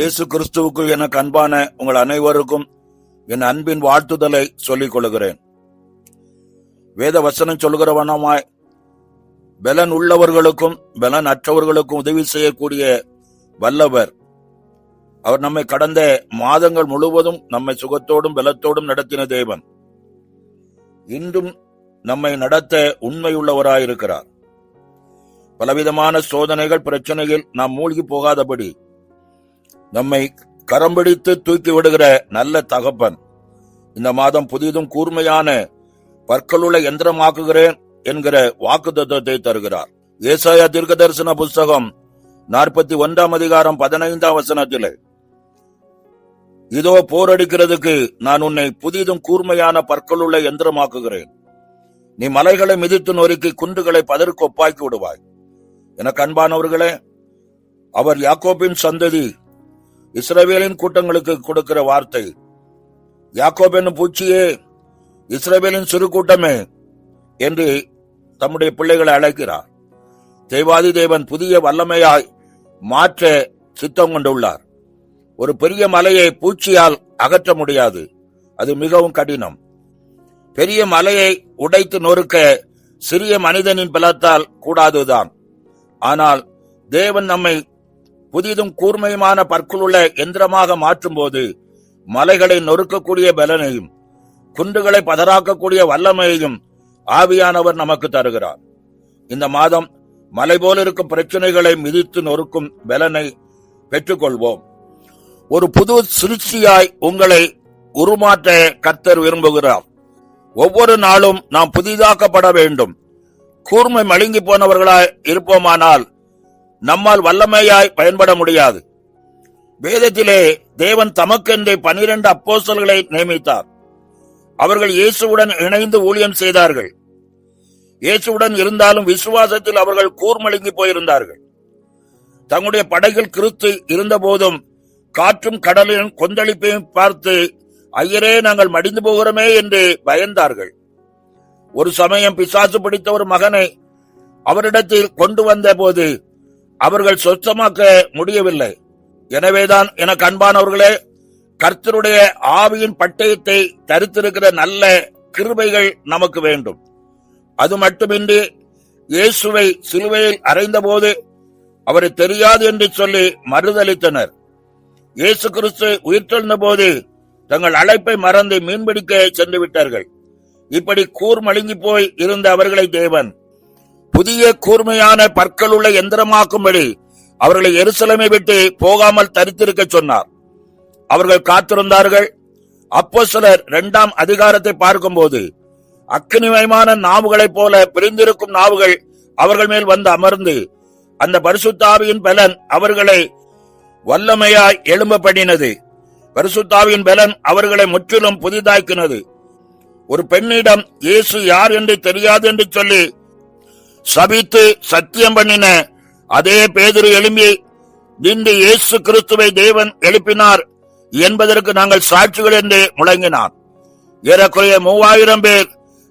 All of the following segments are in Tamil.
இயேசு கிறிஸ்துவுக்குள் எனக்கு அன்பான உங்கள் அனைவருக்கும் என் அன்பின் வாழ்த்துதலை சொல்லிக் கொள்கிறேன். வேத வசனம் சொல்கிறவனமாய் பலன் உள்ளவர்களுக்கும் பலன் அற்றவர்களுக்கும் உதவி செய்யக்கூடிய வல்லவர். அவர் நம்மை கடந்த மாதங்கள் முழுவதும் நம்மை சுகத்தோடும் பலத்தோடும் நடத்தின தேவன். இன்றும் நம்மை நடத்த உண்மையுள்ளவராயிருக்கிறார். பலவிதமான சோதனைகள் பிரச்சனைகள் நாம் மூழ்கி போகாதபடி நம்மை கரம் பிடித்து தூக்கி விடுகிற நல்ல தகப்பன். இந்த மாதம் புதிதும் கூர்மையான பற்களுள்ள எந்திரமாக்குகிறேன் என்கிற வாக்கு தத்துவத்தை தருகிறார். ஏசாயா தீர்க்க தரிசன புஸ்தகம் நாற்பத்தி ஒன்றாம் அதிகாரம் பதினைந்தாம் வசனத்திலே இதோ போரடிக்கிறதுக்கு நான் உன்னை புதிதும் கூர்மையான பற்களுள்ள எந்திரமாக்குகிறேன். நீ மலைகளை மிதித்து நொறுக்கி குன்றுகளை பதற்கு ஒப்பாக்கி விடுவாய். என கண்பானவர்களே அவர் யாக்கோபின் சந்ததி இஸ்ரவேலின் கூட்டங்களுக்கு கொடுக்கிற வார்த்தை. யாக்கோப் என்னும் பூச்சியே இஸ்ரவேலின் சிறு கூட்டமே என்று தம்முடைய பிள்ளைகளை அழைக்கிறார். தேவாதி தேவன் புதிய வல்லமையாய் மாற்ற சித்தம் கொண்டுள்ளார். ஒரு பெரிய மலையை பூச்சியால் அகற்ற முடியாது. அது மிகவும் கடினம். பெரிய மலையை உடைத்து நொறுக்க சிறிய மனிதனின் பலத்தால் கூடாதுதான் ஆனால் தேவன் நம்மை புதிதும் கூர்மையுமான பற்களுள்ள எந்திரமாக மாற்றும்போது மலைகளை நொறுக்கக்கூடிய பலனையும் குன்றுகளை பதறாக்கக்கூடிய வல்லமையையும் ஆவியானவர் நமக்கு தருகிறார். இந்த மாதம் மலை போல இருக்கும் பிரச்சனைகளை மிதித்து நொறுக்கும் பலனை பெற்றுக்கொள்வோம். ஒரு புது சிருஷ்டியாய் உங்களை உருமாற்ற கர்த்தர் விரும்புகிறார். ஒவ்வொரு நாளும் நாம் புதிதாக்கப்பட வேண்டும். கூர்மை மழுங்கி போனவர்களாய் இருப்போமானால் நம்மால் வல்லமையாய் பயன்பட முடியாது. வேதத்திலே தேவன் தமக்கென்றே பனிரெண்டு அப்போசல்களை நியமித்தார். அவர்கள் இயேசுவுடன் இணைந்து ஊழியம் செய்தார்கள். இயேசுவுடன் இருந்தாலும் விசுவாசத்தில் அவர்கள் கூர்மழுங்கி போயிருந்தார்கள். தங்களுடைய படகில் கிறிஸ்து இருந்தபோதும் காற்றும் கடலின் கொந்தளிப்பையும் பார்த்து ஐயரே நாங்கள் மடிந்து போகிறோமே என்று பயந்தார்கள். ஒரு சமயம் பிசாசு பிடித்த ஒரு மகனை அவரிடத்தில் கொண்டு வந்த போது அவர்கள் சொச்சமாக்க முடியவில்லை. எனவேதான் எனக்கு அன்பானவர்களே கர்த்தருடைய ஆவியின் பட்டயத்தை தரித்திருக்கிற நல்ல கிருபைகள் நமக்கு வேண்டும். அது மட்டுமின்றி இயேசுவை சிலுவையில் அறைந்தபோது அவரை தெரியாது என்று சொல்லி மறுதளித்தனர் இயேசு கிறிஸ்து உயிர்த்தெழுந்த போது தங்கள் அழைப்பை மறந்து மீன்பிடிக்க சென்று விட்டார்கள். இப்படி கூர்மழுங்கி போய் இருந்த அவர்களை தேவன் புதிய கூர்மையான பற்கள் உள்ள எந்திரமாக்கும்படி அவர்களை எருசலமை விட்டு போகாமல் தரித்திருக்க சொன்னார். அவர்கள் காத்திருந்தார்கள். அப்போ சிலர் இரண்டாம் அதிகாரத்தை பார்க்கும்போது அக்னிமயமான நாவுகளைப் போல பிரிந்திருக்கும் நாவுகள் அவர்கள் மேல் வந்து அமர்ந்து அந்த பரிசுத்தாவியின் பலன் அவர்களை வல்லமையாய் எழும்ப பண்ணினது பரிசுத்தாவியின் பலன் அவர்களை முற்றிலும் புதிதாக்கினது. ஒரு பெண்ணிடம் இயேசு யார் என்று தெரியாது என்று சொல்லி சபித்து சத்தியம் பண்ணின அதே பேதிரு எழும்பி நின்று இயேசு கிறிஸ்துவை தேவன் எழுப்பினார் என்பதற்கு நாங்கள் சாட்சிகள் என்று முழங்கினார். ஏறக்குறைய மூவாயிரம் பேர்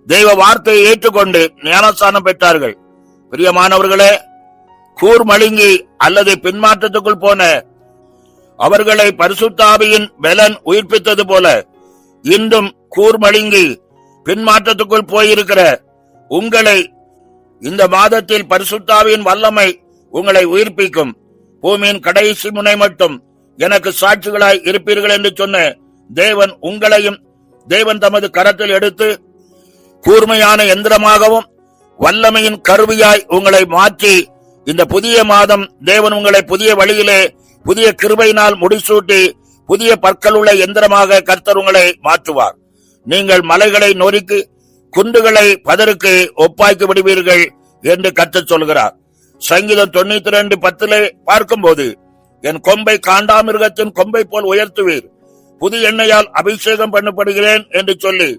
தெய்வ வார்த்தையை ஏற்றுக்கொண்டு ஞானஸ்தானம் பெற்றார்கள். பிரியமானவர்களே கூர்மழுங்கி அல்லது பின்மாற்றத்துக்குள் போன அவர்களை பரிசுத்தாவியின் பலன் உயிர்ப்பித்தது போல இன்றும் கூர்மழுங்கி பின்மாற்றத்துக்குள் போயிருக்கிற உங்களை இந்த மாதத்தில் பரிசுத்தாவின் வல்லமை உங்களை உயிர்ப்பிக்கும். பூமியின் கடைசி முனை மட்டும் எனக்கு சாட்சிகளாய் இருப்பீர்கள் என்று சொன்ன தேவன் உங்களையும் தேவன் தமது கரத்தில் எடுத்து கூர்மையான எந்திரமாகவும் வல்லமையின் கருவியாய் உங்களை மாற்றி இந்த புதிய மாதம் தேவன் உங்களை புதிய வழியிலே புதிய கிருபையினால் முடிசூட்டி புதிய பற்களுள்ள எந்திரமாக கர்த்தர் உங்களை மாற்றுவார். நீங்கள் மலைகளை நொறுக்கி குண்டுகளை பதருக்கு ஒப்பாக்கி விடுவீர்கள் என்று கர்த்தர் சொல்கிறார். சங்கீதம் தொண்ணூத்தி ரெண்டு பத்திலே பார்க்கும்போது என் கொம்பை காண்டாமிருகத்தின் கொம்பை போல் உயர்த்துவீர். புது எண்ணெயால் அபிஷேகம் பண்ணப்படுகிறேன் என்று சொல்லி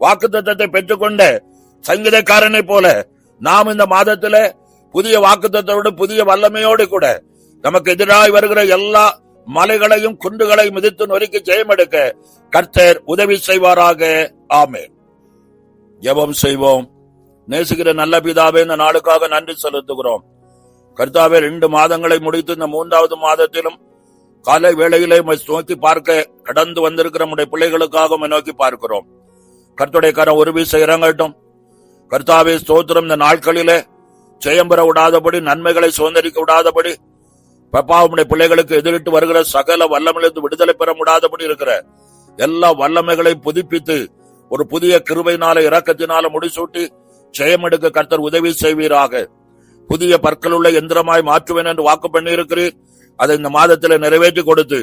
வாக்குத்தத்தத்தை பெற்றுக்கொண்ட சங்கீதக்காரனை போல நாம் இந்த மாதத்துல புதிய வாக்குத்தத்தோடு புதிய வல்லமையோடு கூட நமக்கு எதிராக வருகிற எல்லா மலைகளையும் குண்டுகளையும் மிதித்து நொறுக்கி ஜெயமெடுக்க கர்த்தர் உதவி செய்வாராக. ஆமேன். ஜபம் செய்வோம். நேசிக்கிற நல்ல பிதாவே இந்த நாளுக்காக நன்றி செலுத்துகிறோம். கர்த்தாவே ரெண்டு மாதங்களை முடித்து இந்த மூன்றாவது மாதத்திலும் காலை வேளையிலே நோக்கி பார்க்க கடந்து வந்திருக்கிற நம்முடைய பிள்ளைகளுக்காக நோக்கி பார்க்கிறோம். கர்த்துடைய கரம் ஒரு வீச இறங்கட்டும் கர்த்தாவே ஸ்தோத்திரம். இந்த நாட்களிலே செயம்பெற விடாதபடி நன்மைகளை சுதந்திரிக்க விடாதபடி பப்பா பிள்ளைகளுக்கு எதிரிட்டு வருகிற சகல வல்லமிலிருந்து விடுதலை பெற முடாதபடி இருக்கிற எல்லா வல்லமைகளையும் புதுப்பித்து ஒரு புதிய கிருபையினால இறக்கத்தினால முடிசூட்டி ஜெயம் எடுக்க கர்த்தர் உதவி செய்வீராக. புதிய பற்களுள்ள எந்திரமாய் மாற்றுவேன் என்று வாக்கு பண்ணியிருக்கிறீர். அதை இந்த மாதத்தில் நிறைவேற்றி கொடுத்து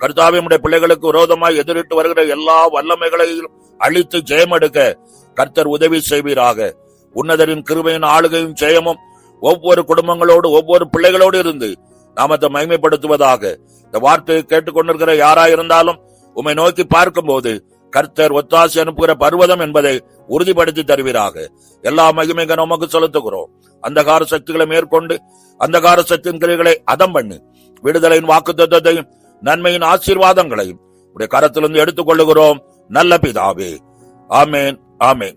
கர்த்தாவே பிள்ளைகளுக்கு விரோதமாய் எதிரிட்டு வருகிற எல்லா வல்லமைகளையும் அழித்து ஜெயம் எடுக்க கர்த்தர் உதவி செய்வீராக. உன்னதரின் கிருபையின் ஆளுகையும் ஜெயமும் ஒவ்வொரு குடும்பங்களோடு ஒவ்வொரு பிள்ளைகளோடு இருந்து நாமத்தை மகிமைப்படுத்துவதாக இந்த வார்த்தையை கேட்டுக்கொண்டிருக்கிற யாரா இருந்தாலும் உம்மை நோக்கி பார்க்கும்போது கர்த்தர் ஒத்தாசி அனுப்புகிற பர்வதம் என்பதை உறுதிப்படுத்தி தருவீராக. எல்லா மகிமைக நமக்கு செலுத்துகிறோம். அந்தகார சக்திகளை மேற்கொண்டு அந்தகார சக்தியின் கிளைகளை அதம் பண்ணு. விடுதலையின் வாக்குத்தத்தையும் நன்மையின் ஆசீர்வாதங்களையும் உடைய கரத்திலிருந்து எடுத்துக் கொள்ளுகிறோம் நல்ல பிதாவே. ஆமேன் ஆமேன்.